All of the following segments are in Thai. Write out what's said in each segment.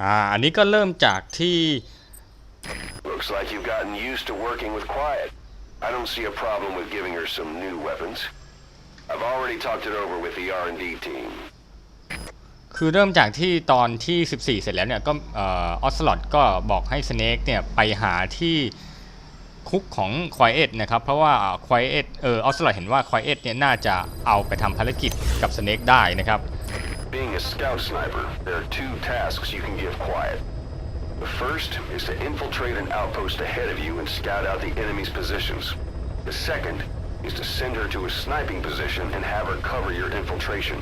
อ่าอันนี้ก็เริ่มจากที่ Looks like you've gotten used to working with Quiet. I don't see a problem with giving her some new weapons. I've already talked it over with the R&D team. คือเริ่มจากที่ตอนที่ 14 เสร็จแล้วเนี่ยก็เออสลอตก็บอกให้สเนกเนี่ยไปหาที่คุกของควายเอทนะครับ เพราะว่าควายเอทเออออสลอตเห็นว่าควายเอทเนี่ยน่าจะเอาไปทำภารกิจกับสเนกได้นะครับ Being a scout sniper, there are two tasks you can give Quiet. The first is to infiltrate an outpost ahead of you and scout out the enemy's positions. The second is to send her to a sniping position and have her cover your infiltration.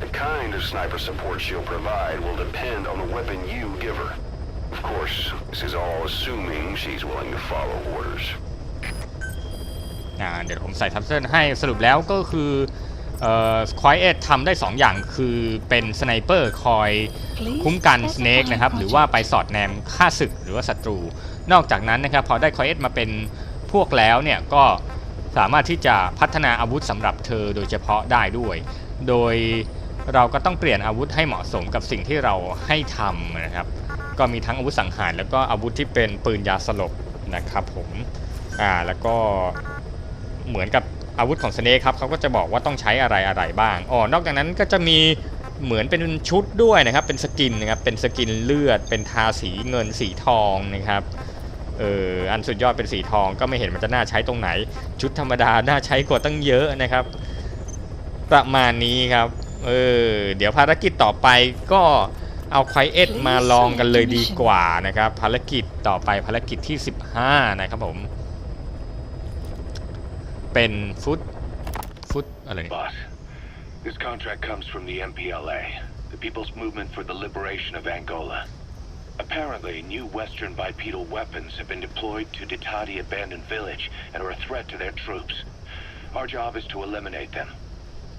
The kind of sniper support she'll provide will depend on the weapon you give her. Of course, this is all assuming she's willing to follow orders. อ่าเดี๋ยวผมใส่ทับเส้นให้สรุปแล้วก็คือเอ่อ ควายเอททำได้ 2 อย่างคือเป็นสไนเปอร์คอยคุ้มกันสเนกนะครับหรือว่าไปสอดแนมฆ่าศึกหรือว่าศัตรู นอกจากนั้นนะครับพอได้ควายเอทมาเป็นพวกแล้วเนี่ยก็สามารถที่จะพัฒนาอาวุธสำหรับเธอโดยเฉพาะได้ด้วย โดยเราก็ต้องเปลี่ยนอาวุธให้เหมาะสมกับสิ่งที่เราให้ทำนะครับ ก็มีทั้งอาวุธสังหารแล้วก็อาวุธที่เป็นปืนยาสลบนะครับผมอ่าแล้วก็เหมือนกับ อาวุธของสเนคครับเขาก็จะบอกว่าต้องใช้อะไรอะไรบ้างอ๋อนอกจากนั้นก็จะมีเหมือนเป็นชุดด้วยนะครับ เป็นสกินนะครับ เป็นสกินเลือด เป็นทาสีเงินสีทองนะครับ เออ อันสุดยอดเป็นสีทองก็ไม่เห็นมันจะน่าใช้ตรงไหน ชุดธรรมดาน่าใช้กว่าตั้งเยอะนะครับ ประมาณนี้ครับ เออ เดี๋ยวภารกิจต่อไปก็เอาควายเอ็ดมาลองกันเลยดีกว่านะครับ ภารกิจต่อไปภารกิจที่ 15 นะครับผม เป็นฟุตฟุตอะไรเนี่ย Boss, this contract comes from the MPLA, the People's Movement for the Liberation of Angola. Apparently, new Western bipedal weapons have been deployed to Ditati Abandoned Village and are a threat to their troops. Our job is to eliminate them.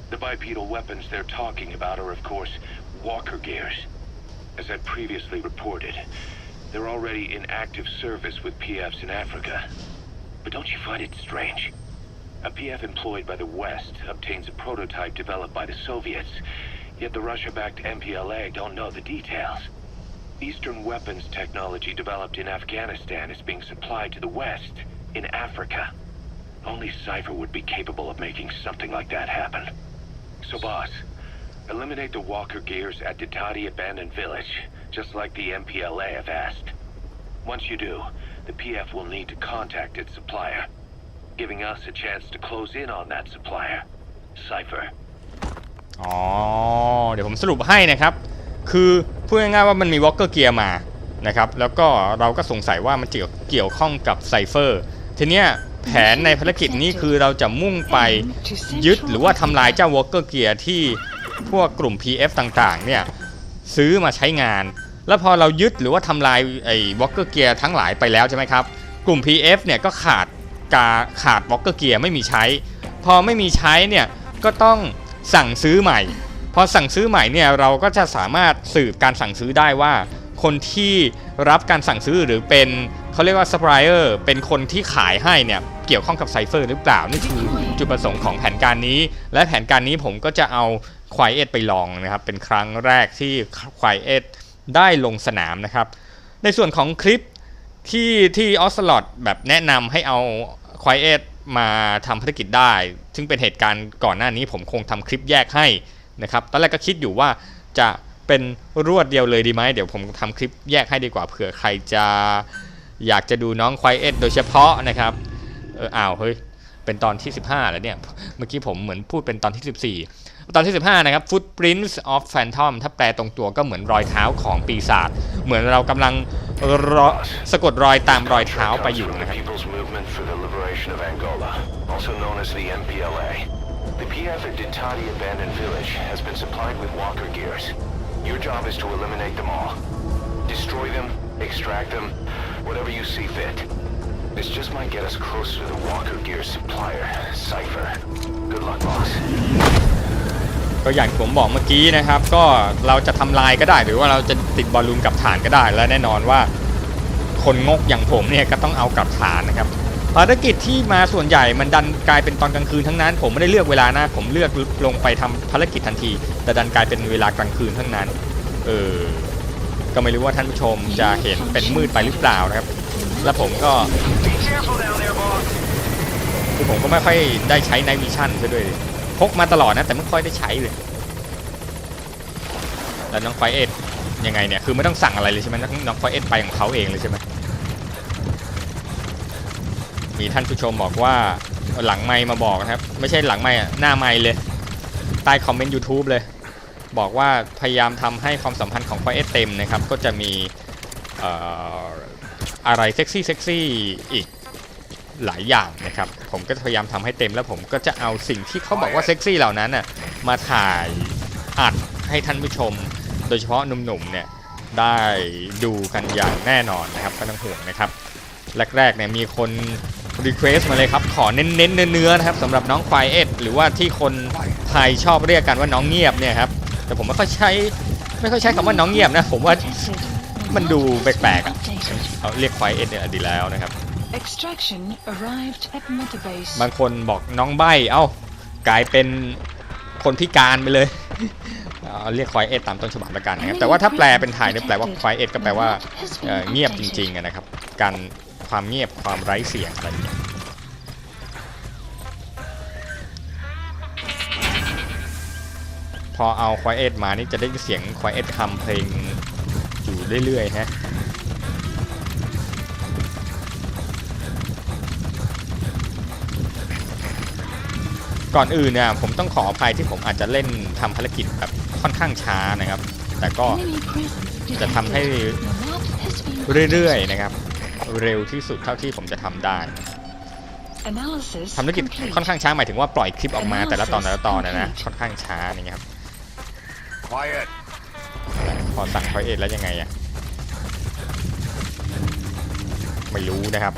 The bipedal weapons they're talking about are, of course, walker gears. As I previously reported, they're already in active service with PFs in Africa. But don't you find it strange? A PF employed by the West obtains a prototype developed by the Soviets, yet the Russia-backed MPLA don't know the details. Eastern weapons technology developed in Afghanistan is being supplied to the West in Africa. Only Cypher would be capable of making something like that happen. So, boss, eliminate the walker gears at Ditati Abandoned Village, just like the MPLA have asked. Once you do, the PF will need to contact its supplier, giving us a chance to close in on that supplier. Cypher. อ๋อ เดี๋ยวผมสรุปให้นะครับ คือพูดง่ายๆว่ามันมีวอลเกอร์เกียร์มานะครับ แล้วก็เราก็สงสัยว่ามันเกี่ยวเกี่ยวข้องกับไซเฟอร์ ทีเนี้ยแผนในภารกิจนี้คือเราจะมุ่งไปยึดหรือว่าทำลายเจ้าวอลเกอร์เกียร์ที่พวกกลุ่ม PF ต่างๆเนี่ยซื้อมาใช้งาน แล้วพอเรายึดหรือว่าทำลายไอ้วอลเกอร์เกียร์ทั้งหลายไปแล้วใช่ไหมครับ กลุ่ม PF เนี่ยก็ขาด กาขาดวอลเกอร์เกียร์ไม่มีใช้ พอไม่มีใช้เนี่ยก็ต้องสั่งซื้อใหม่ พอสั่งซื้อใหม่เนี่ยเราก็จะสามารถสืบการสั่งซื้อได้ว่า คนที่รับการสั่งซื้อหรือเป็นเขาเรียกว่าซัพพลายเออร์เป็นคนที่ขายให้เนี่ยเกี่ยวข้องกับไซเฟอร์หรือเปล่านี่คือจุดประสงค์ของแผนการนี้ และแผนการนี้ผมก็จะเอาควายเอ็ดไปลองนะครับเป็นครั้งแรกที่ควายเอ็ดได้ลงสนามนะครับ ในส่วนของคลิปที่ที่ออสลอตแบบแนะนำให้เอา ควายเอ็ดมาทำภารกิจได้ ซึ่งเป็นเหตุการณ์ก่อนหน้านี้ผมคงทำคลิปแยกให้นะครับ ตอนแรกก็คิดอยู่ว่าจะเป็นรวดเดียวเลยดีไหม เดี๋ยวผมทำคลิปแยกให้ดีกว่าเผื่อใครจะอยากจะดูน้องควายเอ็ดโดยเฉพาะนะครับเอออ้าวเฮ้ยเป็นตอนที่ 15 แล้วเนี่ย เมื่อกี้ผมเหมือนพูดเป็นตอนที่ 14 ตอนที่ 15 นะครับ Footprints of Phantom ถ้าแปลตรงตัวก็เหมือนรอยเท้าของปีศาจ เหมือนเรากำลังสะกดรอยตามรอยเท้าไปอยู่นะครับ Liberation of Angola, also known as the MPLA. The PF at Ditati Abandoned Village has been supplied with walker gears. Your job is to eliminate them all. Destroy them, extract them, whatever you see fit. This just might get us closer to the walker gear supplier, Cypher. Good luck, boss. ก็อย่างผมบอกเมื่อกี้นะครับ ก็เราจะทำลายก็ได้ หรือว่าเราจะติดบอลลูนกับฐานก็ได้ และแน่นอนว่าคนงกอย่างผมเนี่ยก็ต้องเอากับฐานนะครับ ภารกิจที่มาส่วนใหญ่มันดันกลายเป็นตอนกลางคืนทั้งนั้น ผมไม่ได้เลือกเวลานะ ผมเลือกลงไปทำภารกิจทันที แต่ดันกลายเป็นเวลากลางคืนทั้งนั้น เออ ก็ไม่รู้ว่าท่านผู้ชมจะเห็นเป็นมืดไปหรือเปล่านะครับ แล้วผมก็คือผมก็ไม่ค่อยได้ใช้ในวิชั่นซะด้วยพกมาตลอดนะ แต่ไม่ค่อยได้ใช้เลยแล้วน้องไฟเอ็ดยังไงเนี่ยคือไม่ต้องสั่งอะไรเลยใช่ไหมน้องไฟเอ็ดไปของเขาเองเลยใช่ไหม มีท่านผู้ชมบอกว่าหลังไมค์มาบอกนะครับ ไม่ใช่หลังไมค์อะหน้าไมค์เลย ใต้คอมเมนต์ YouTube เลย บอกว่าพยายามทำให้ความสัมพันธ์ของไฟเอ็ดเต็มนะครับ ก็จะมีอะไรเซ็กซี่เซ็กซี่อีกหลายอย่างนะครับ ผมก็พยายามทำให้เต็มแล้วผมก็จะเอาสิ่งที่เขาบอกว่าเซ็กซี่เหล่านั้นน่ะมาถ่ายอัดให้ท่านผู้ชม โดยเฉพาะหนุ่มๆเนี่ยได้ดูกันอย่างแน่นอนนะครับไม่ต้องห่วงนะครับ แรกๆเนี่ยมีคน รีเควสมาเลยครับ ขอเน้นๆเนื้อๆนะครับสำหรับน้องควายเอ็ดหรือว่าที่คนไทยชอบเรียกกันว่าน้องเงียบเนี่ยครับ แต่ผมไม่ค่อยใช้ไม่ค่อยใช้คำว่าน้องเงียบนะ ผมว่ามันดูแปลกๆอะเอาเรียกควายเอ็ดเนี่ยดีแล้วนะครับ Extraction arrived at Metabase. บางคนบอกน้องใบเอ้ากลายเป็นคนพิการไปเลยเอาเรียกควายเอ็ดตามต้นฉบับละกันนะครับแต่ว่าถ้าแปลเป็นไทยเนี่ยแปลว่าควายเอ็ดก็แปลว่าเอ่อเงียบจริงๆอะนะครับการ ความเงียบความไร้เสียงอะไรอย่างเงี้ยพอเอาควายเอ็ดมานี่จะได้เสียงควายเอ็ดทำเพลงอยู่เรื่อยๆฮะก่อนอื่นเนี่ยผมต้องขออภัยที่ผมอาจจะเล่นทำภารกิจแบบค่อนข้างช้านะครับ แต่ก็จะทำให้เรื่อยๆนะครับ เร็วที่สุดเท่าที่ผมจะทำได้ Analysis ทำภารกิจ complete. ค่อนข้างช้าหมายถึงว่าปล่อยคลิปออกมาแต่ละตอนแต่ละตอนนะนะค่อนข้างช้านี่ครับ Quiet. พอสั่งไฟเอ็ดแล้วยังไงอะไม่รู้นะครับ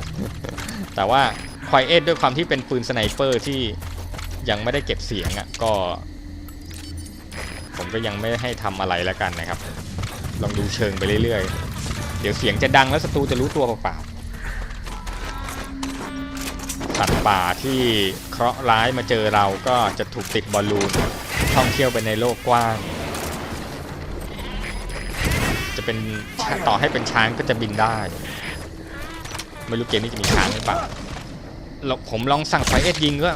แต่ว่าควายเอ็ดด้วยความที่เป็นปืนสไนเปอร์ที่ยังไม่ได้เก็บเสียงอะก็ ผมก็ยังไม่ให้ทำอะไรแล้วกันนะครับ ลองดูเชิงไปเรื่อยๆ เดี๋ยวเสียงจะดังแล้วศัตรูจะรู้ตัวเปล่าๆสัตว์ป่าที่เคราะห์ร้ายมาเจอเราก็จะถูกติดบอลลูนท่องเที่ยวไปในโลกกว้าง จะเป็นต่อให้เป็นช้างก็จะบินได้ ไม่รู้เกมนี้จะมีช้างหรือเปล่าเราผมลองสั่งไฟเอสยิงก็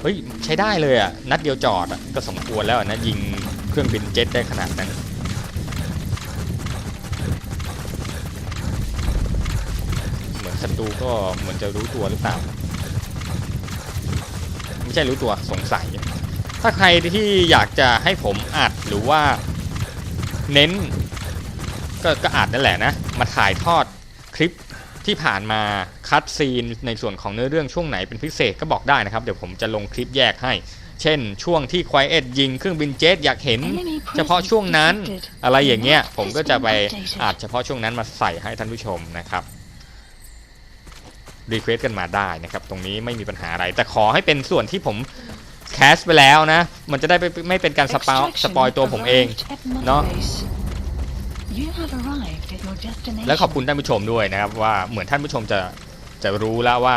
เฮ้ยใช้ได้เลยอะ นัดเดียวจอดอะก็สมควรแล้วนะยิงเครื่องบินเจ็ตได้ขนาดนั้น ศัตรูก็เหมือนจะรู้ตัวหรือเปล่า ไม่ใช่รู้ตัวสงสัย ถ้าใครที่อยากจะให้ผมอัดหรือว่าเน้น ก็ก็อาจนั่นแหละนะ มาถ่ายทอดคลิปที่ผ่านมาคัดซีนในส่วนของเนื้อเรื่องช่วงไหนเป็นพิเศษก็บอกได้นะครับ เดี๋ยวผมจะลงคลิปแยกให้ เช่น ช่วงที่ควายเอ็ดยิงเครื่องบินเจ็ตอยากเห็น เฉพาะช่วงนั้นอะไรอย่างเงี้ยผมก็จะไปอาจเฉพาะช่วงนั้นมาใส่ให้ท่านผู้ชมนะครับ รีเควสกันมาได้นะครับ ตรงนี้ไม่มีปัญหาอะไร แต่ขอให้เป็นส่วนที่ผมแคสไปแล้วนะ มันจะได้ไม่ไม่เป็นการสปอย Extraction สปอยตัวผมเอง arrived at เนาะ Metabase. You have arrived at your destination. และขอบคุณท่านผู้ชมด้วยนะครับ ว่าเหมือนท่านผู้ชมจะจะรู้แล้วว่า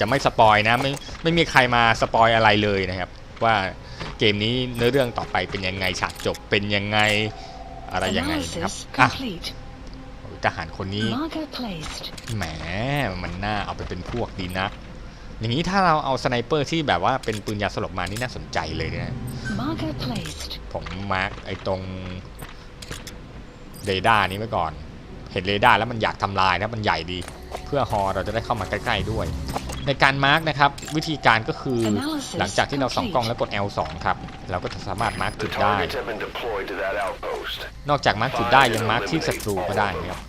จะไม่สปอยนะไม่ไม่มีใครมาสปอยอะไรเลยนะครับ ว่าเกมนี้เนื้อเรื่องต่อไปเป็นยังไงฉากจบเป็นยังไงอะไรยังไงนะครับ Analysis อะ complete. ทหารคนนี้ Marker placed. แหมมันน่าเอาไปเป็นพวกดีนะอย่างนี้ถ้าเราเอาสไนเปอร์ที่แบบว่าเป็นปืนยาสลบมานี่น่าสนใจเลยนะ Marker placed. ผมมาร์กไอ้ตรงเรดาร์นี้ไว้ก่อน เห็นเรดาร์แล้วมันอยากทำลายนะมันใหญ่ดี เพื่อฮอเราจะได้เข้ามาใกล้ๆด้วย ในการมาร์กนะครับ วิธีการก็คือ Analysis หลังจากที่เราส่องกล้อง complete แล้วกด L2 ครับ เราก็จะสามารถมาร์ก The จุดได้ targets have been deployed to that outpost. นอกจากมาร์กจุดได้ยังมาร์กที่ศัตรูก็ได้นะครับ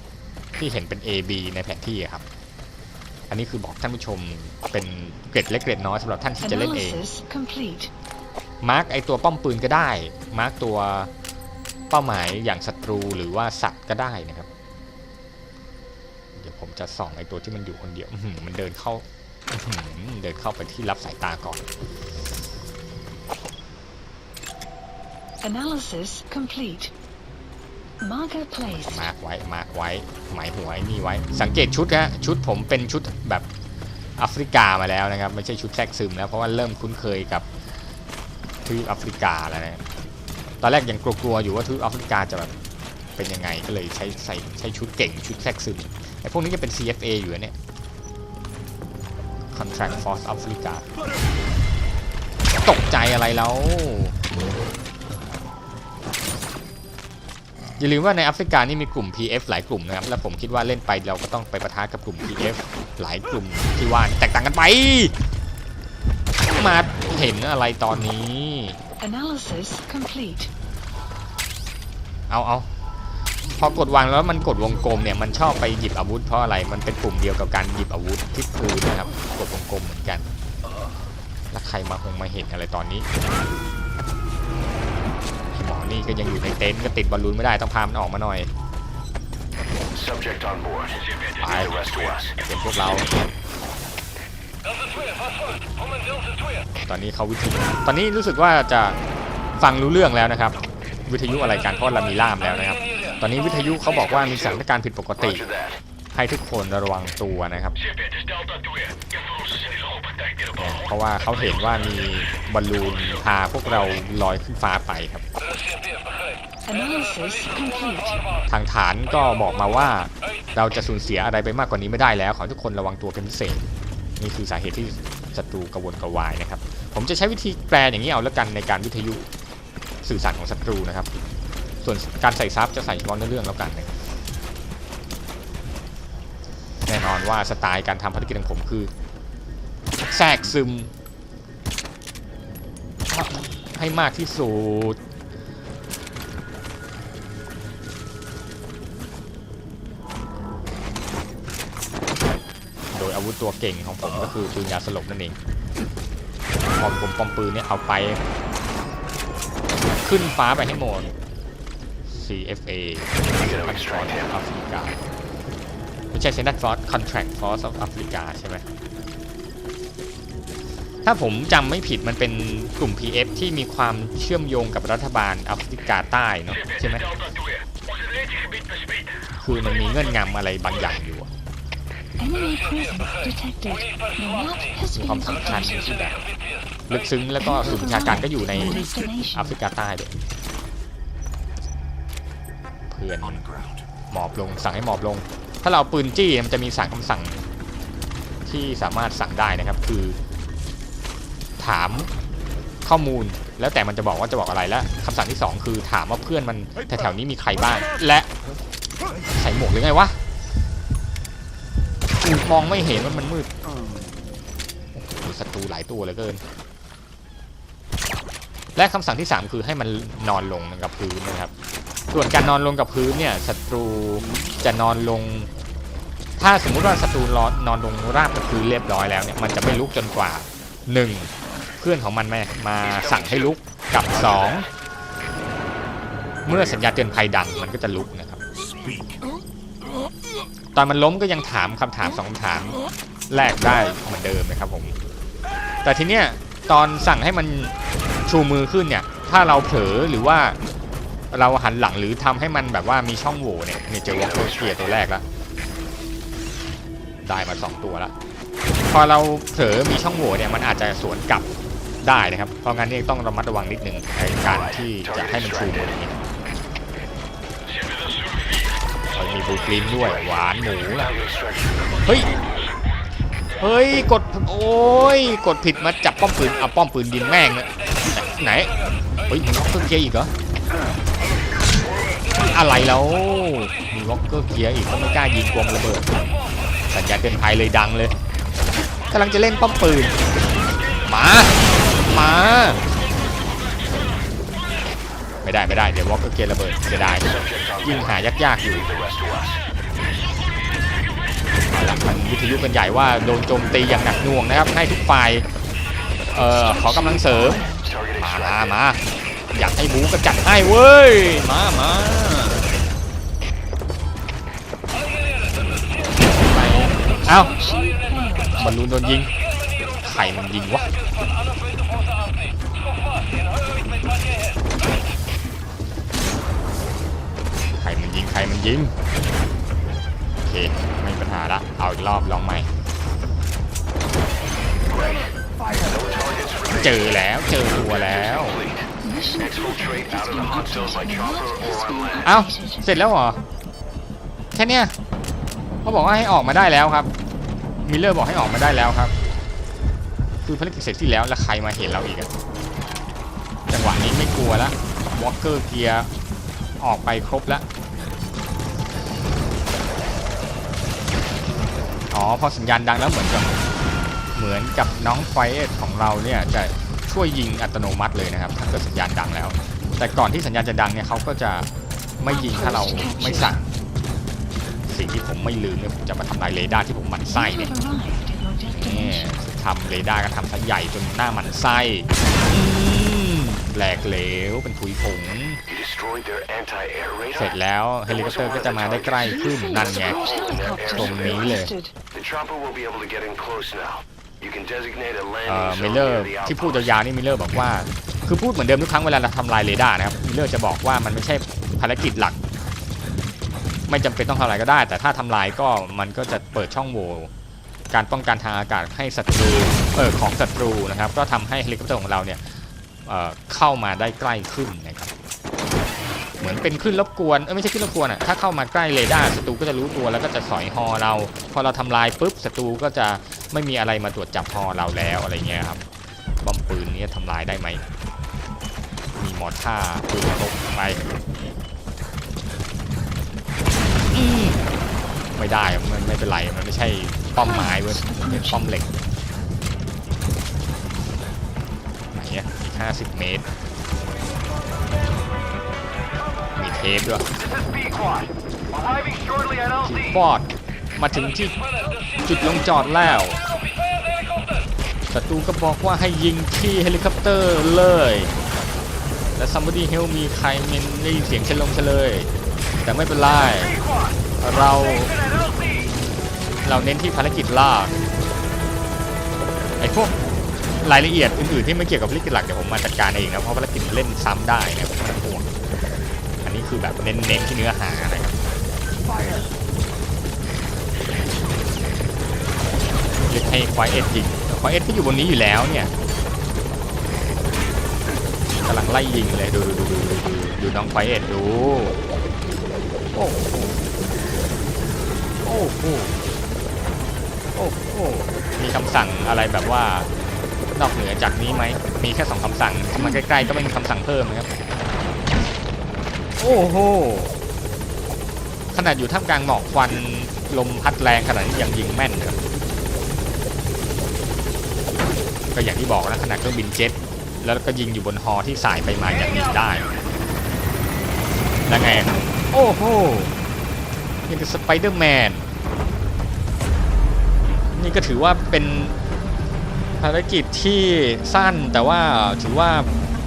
ที่เห็นเป็น A B ในแผนที่อะครับ อันนี้คือบอกท่านผู้ชมเป็นเกร็ดเล็กเกร็ดน้อยสำหรับท่านที่จะเล่นเอง Analysis complete. มาร์กไอตัวป้อมปืนก็ได้ มาร์กตัวเป้าหมายอย่างศัตรูหรือว่าสัตว์ก็ได้นะครับ เดี๋ยวผมจะส่องไอตัวที่มันอยู่คนเดียวอื้อหือมันเดินเข้าอื้อหือเดินเข้าไปที่รับสายตาก่อน Analysis complete. มาร์กไว้ มาร์กไว้ หมายหัวไอ้นี่ไว้ สังเกตชุดนะชุดผมเป็นชุดแบบแอฟริกามาแล้วนะครับ ไม่ใช่ชุดแทรกซึมแล้ว เพราะว่าเริ่มคุ้นเคยกับทวีปแอฟริกาแล้วนะตอนแรกยังกลัวๆอยู่ว่าทวีปแอฟริกาจะแบบเป็นยังไง ก็เลยใช้ใส่ใช้ชุดเก่งชุดแทรกซึมไอ้พวกนี้จะเป็น CFA อยู่เนี่ย Contract Force Africa ตกใจอะไรแล้ว อย่าลืมว่าในแอฟริกานี่มีกลุ่ม PF หลายกลุ่มนะครับ และผมคิดว่าเล่นไปเราก็ต้องไปปะทะกับกลุ่ม PF หลายกลุ่มที่ว่าแตกต่างกันไป มาเห็นอะไรตอนนี้ Analysis complete. เอาเอาพอกดวางแล้วมันกดวงกลมเนี่ยมันชอบไปหยิบอาวุธเพราะอะไร มันเป็นปุ่มเดียวกับการหยิบอาวุธที่พื้นนะครับ กดวงกลมเหมือนกัน แล้วใครมาคงมาเห็นอะไรตอนนี้หมอ นี่ก็ยังอยู่ในเต็นท์ก็ติดบอลลูนไม่ได้ต้องพามันออกมาหน่อย Subject on board. ไป The rest to us. เป็นพวกเรา ตอนนี้เขาวิทยุตอนนี้รู้สึกว่าจะฟังรู้เรื่องแล้วนะครับ วิทยุอะไรกันเพราะเรามีล่ามแล้วนะครับ ตอนนี้วิทยุเขาบอกว่ามีสถานการณ์ผิดปกติ Roger that. ให้ทุกคนระวังตัวนะครับ เพราะว่าเขาเห็นว่ามีบอลลูนพาพวกเราลอยขึ้นฟ้าไปครับ Analysis complete. ทางฐานก็บอกมาว่าเราจะสูญเสียอะไรไปมากกว่านี้ไม่ได้แล้ว ขอทุกคนระวังตัวเป็นพิเศษ นี่คือสาเหตุที่ศัตรูกระวนกระวายนะครับ ผมจะใช้วิธีแปลอย่างนี้เอาแล้วกันในการวิทยุสื่อสารของศัตรูนะครับ ส่วนการใส่ซับจะใส่เฉพาะในเรื่องแล้วกันนะแน่นอนว่าสไตล์การทำภารกิจของผมคือแทรกซึม ให้มากที่สุด วุธตัวเก่งของผมก็คือปืนยาสลบนั่นเองปอมผมปอมปืนเนี่ยเอาไป ขึ้นฟ้าไปให้หมด CFA Contract of Africa ไม่ใช่ Senate Force Contract Force of Africa ใช่ไหมถ้าผมจำไม่ผิดมันเป็นกลุ่ม PF ที่มีความเชื่อมโยงกับรัฐบาลแอฟริกาใต้เนาะใช่ไหมคือมันมีเงื่อนงำอะไรบางอย่างอยู่อะ Enemy presence detected. The map has มี been ความสำคัญ updated. ที่แบบลึกซึ้งแล้วก็ศูนย์บัญชาการก็อยู่ใน Destination. แอฟริกาใต้ด้วยเพื่อนหมอบลงสั่งให้หมอบลง ถ้าเราเอาปืนจี้มันจะมีสั่งคำสั่งที่สามารถสั่งได้นะครับ คือ ถามข้อมูลแล้วแต่มันจะบอกว่าจะบอกอะไรและคำสั่งที่สองคือถามว่าเพื่อนมันแถวๆนี้มีใครบ้าง และใส่หมวกหรือไงวะกู มองไม่เห็นว่ามันมืดมีศัตรูหลายตัวเหลือเกิน และคำสั่งที่ 3 คือให้มันนอนลงกับพื้นนะครับ ส่วนการนอนลงกับพื้นเนี่ยศัตรูจะนอนลง ถ้าสมมุติว่าศัตรูนอนนอนลงราบกับพื้นเรียบร้อยแล้วเนี่ยมันจะไม่ลุกจนกว่า 1. เพื่อนของมันมามาสั่งให้ลุกกับ 2 เมื่อสัญญาณเตือนภัยดังมันก็จะลุกนะครับ ตอนมันล้มก็ยังถามคำถามสองคำถามแลกได้เหมือนเดิมนะครับผม แต่ทีเนี้ยตอนสั่งให้มันชูมือขึ้นเนี่ย ถ้าเราเผลอหรือว่าเราหันหลังหรือทำให้มันแบบว่ามีช่องโหว่เนี่ยเนี่ยเจอวอลเกอร์เชียตัวแรกแล้วได้มาสองตัวแล้วพอเราเผลอมีช่องโหว่เนี่ยมันอาจจะสวนกลับได้นะครับ เพราะงั้นนี่ต้องระมัดระวังนิดนึงในการที่จะให้มันชูมืออย่างนี้ มีบูกลินด้วย หวานหมูเฮ้ย เฮ้ย กด โอ้ย กดผิดมาจับป้อมปืน เอาป้อมปืนดินแม่งเลยไหน เฮ้ย มีวอลเกอร์เกียร์อีกเหรอ อะไรแล้ว มีวอลเกอร์เกียร์อีกก็ไม่กล้ายิงกวงระเบิด สัญญาณเตือนภัยเลยดังเลยกำลังจะเล่นป้อมปืน มา มา ไม่ได้ไม่ได้เดี๋ยววอลเกอร์เกียร์ระเบิดจะได้ยิ่งหายากๆอยู่เอาละมันวิทยุกันใหญ่ว่าโดนโจมตีอย่างหนักหน่วงนะครับ ให้ทุกฝ่ายเอ่อขอกำลังเสริมมามามาอยากให้บูก็จัดให้เว้ยมามาไปเอ้าบอลลูนโดนยิงใครมันยิงวะ ใครมันยิง โอเค ไม่มีปัญหาละ เอาอีกรอบลองใหม่ เจอแล้วเจอตัวแล้ว เอ้า เสร็จแล้วเหรอ แค่เนี้ยเขาบอกว่าให้ออกมาได้แล้วครับ มิลเลอร์บอกให้ออกมาได้แล้วครับ คือภารกิจเสร็จที่แล้วแล้วใครมาเห็นเราอีกอะจังหวะนี้ไม่กลัวละวอลเกอร์เกียร์ออกไปครบแล้ว พอสัญญาณดังแล้วเหมือนกับเหมือนกับน้องไฟเอสของเราเนี่ยจะช่วยยิงอัตโนมัติเลยนะครับ ถ้าเกิดสัญญาณดังแล้ว แต่ก่อนที่สัญญาณจะดังเนี่ยเขาก็จะไม่ยิงถ้าเราไม่สั่ง สิ่งที่ผมไม่ลืมเนี่ยผมจะมาทำลายเรดาร์ที่ผมหมัน You ไส้เนี่ย have arrived at your นี่ destination. ทำเรดาร์ก็ทำซะใหญ่จนหน้าหมันไส้อืมแหลกเหลวเป็นถุยผง You destroyed their anti-air เสร็จ radar. แล้วเฮลิคอปเตอร์ก็จะมาได้ใกล้ขึ้นนั่นไง Support helicopter T รงนี้เลย requested. The chopper will be able to get in close now. You can designate a เอ่อ landing มิล zone เลอร์ near the ที่พูด outpost. ยาวๆนี่มิลเลอร์บอกว่า คือพูดเหมือนเดิมทุกครั้งเวลาเราทำลายเรดาร์นะครับมิลเลอร์จะบอกว่ามันไม่ใช่ภารกิจหลัก ไม่จำเป็นต้องทำลายก็ได้ แต่ถ้าทำลายก็มันก็จะเปิดช่องโหว่การป้องกันทางอากาศให้ศัตรูเออของศัตรูนะครับ ก็ทำให้เฮลิคอปเตอร์ของเราเนี่ย เข้ามาได้ใกล้ขึ้นนะครับ เหมือนเป็นขึ้นรบกวนเออไม่ใช่ขึ้นรบกวนอะถ้าเข้ามาใกล้เรดาร์ศัตรูก็จะรู้ตัวแล้วก็จะสอยฮอเรา พอเราทำลายปุ๊บศัตรูก็จะไม่มีอะไรมาตรวจจับฮอเราแล้วอะไรเงี้ยครับบอมปืนนี้ทำลายได้ไหมมีมอท่าปืนตกไปไม่ได้มันไม่เป็นไรมันไม่ใช่ป้อมไม้เว้ยมันเป็นป้อมเหล็ก เนี่ยอีก50เมตร มีเทปด้วยปอดมาถึงที่จุดลงจอดแล้วศัตรูก็บอกว่าให้ยิงที่เฮลิคอปเตอร์เลย และ somebody help มีใครมีได้ยินเสียงเฉลงเฉลย แต่ไม่เป็นไร เรา เราเน้นที่ภารกิจล่าไอ้พวก รายละเอียดอื่นๆที่ไม่เกี่ยวกับภารกิจหลักเดี๋ยวผมมาจัดการเองนะเพราะภารกิจมันเล่นซ้ำได้นะผมไม่ต้องห่วงอันนี้คือแบบเน้นๆที่เนื้อหานะครับเรียกให้ควายเอ็ดยิงควายเอ็ดก็อยู่บนนี้อยู่แล้วเนี่ยกำลังไล่ยิงเลยดูดูดูดูดูดูน้องควายเอ็ดดูโอ้โหโอ้โหโอ้โหมีคำสั่งอะไรแบบว่า นอกเหนือจากนี้ไหม มีแค่สองคำสั่งถ้ามาใกล้ๆ ก็ไม่มีคำสั่งเพิ่มนะครับ โอ้โห ขนาดอยู่ท่ามกลางหมอกควันลมพัดแรงขนาดนี้ยังยิงแม่นนะครับ ก็อย่างที่บอกนะขนาดเครื่องบินเจ็ต แล้วก็ยิงอยู่บนฮอที่สายไปมายังยิงได้ แล้วไงโอ้โหนี่คือสไปเดอร์แมนนี่ก็ถือว่าเป็น ภารกิจที่สั้นแต่ว่าถือว่า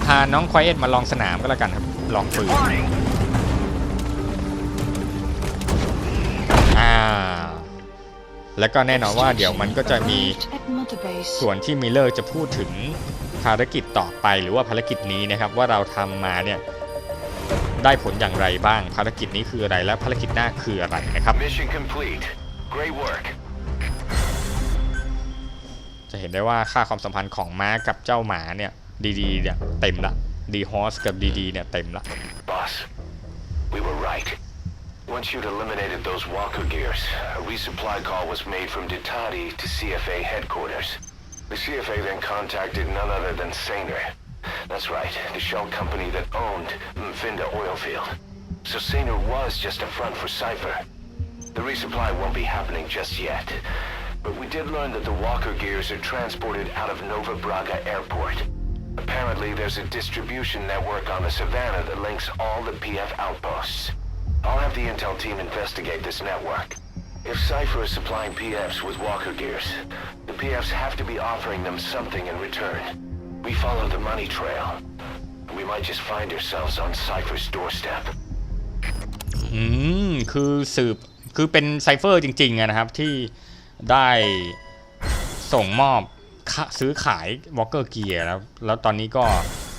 พาน้องควายเอ็ดมาลองสนามก็แล้วกันครับ ลองปืนอ่าแล้วก็แน่นอนว่าเดี๋ยวมันก็จะมีส่วนที่มิเลอร์จะพูดถึงภารกิจต่อไปหรือว่าภารกิจนี้นะครับ ว่าเราทำมาเนี่ยได้ผลอย่างไรบ้าง ภารกิจนี้คืออะไรและภารกิจหน้าคืออะไรนะครับ จะเห็นได้ว่าค่าความสัมพันธ์ของม้ากับเจ้าหมาเนี่ยดีๆเนี่ยเต็มละดีฮอสกับดีๆเนี่ยเต็มละ Boss, we were right. Once you'd eliminated those walker gears, a resupply call was made from Ditati to CFA headquarters. The CFA then contacted none other than Saner. That's right, the shell company that owned Mfinda Oilfield. So Saner was just a front for Cypher. The resupply won't be happening just yet. But we did learn that the walker gears are transported out of Nova Braga Airport. Apparently, there's a distribution network on the Savannah that links all the PF outposts. I'll have the intel team investigate this network. If Cypher is supplying PFs with walker gears, the PFs have to be offering them something in return. We follow the money trail. We might just find ourselves on Cypher's doorstep. อืม คือสืบ คือเป็นไซเฟอร์จริงๆอะนะครับ ที่ ได้ส่งมอบซื้อขายวอลเกอร์เกียร์แล้วแล้วตอนนี้ก็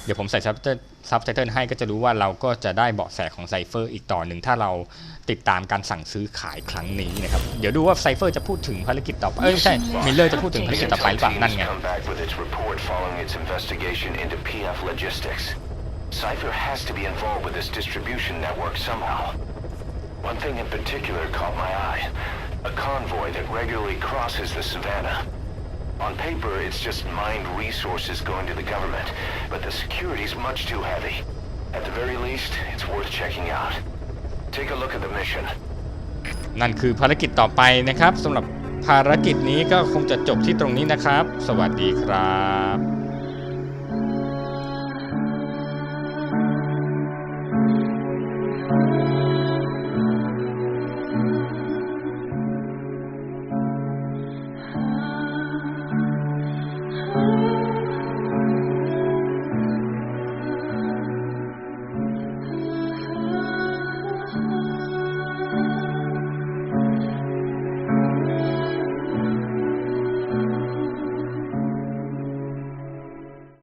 เดี๋ยวผมใส่ซับไตซับไตเติลให้ก็จะรู้ว่าเราก็จะได้เบาะแสของไซเฟอร์อีกต่อหนึ่งถ้าเราติดตามการสั่งซื้อขายครั้งนี้นะครับ เดี๋ยวดูว่าไซเฟอร์จะพูดถึงภารกิจต่อไป เอ้ยไม่ใช่ มิลเลอร์จะพูดถึงภารกิจต่อไปหรือเปล่านั่นไง Cypher has to be involved with this distribution network somehow. One thing in particular caught my eye. A convoy that regularly crosses the savannah. On paper, it's just mined resources going to the government, but the security's much too heavy. At the very least, it's worth checking out. Take a look at the mission. นั่นคือภารกิจต่อไปนะครับสำหรับภารกิจนี้ก็คงจะจบที่ตรงนี้นะครับ สวัสดีครับ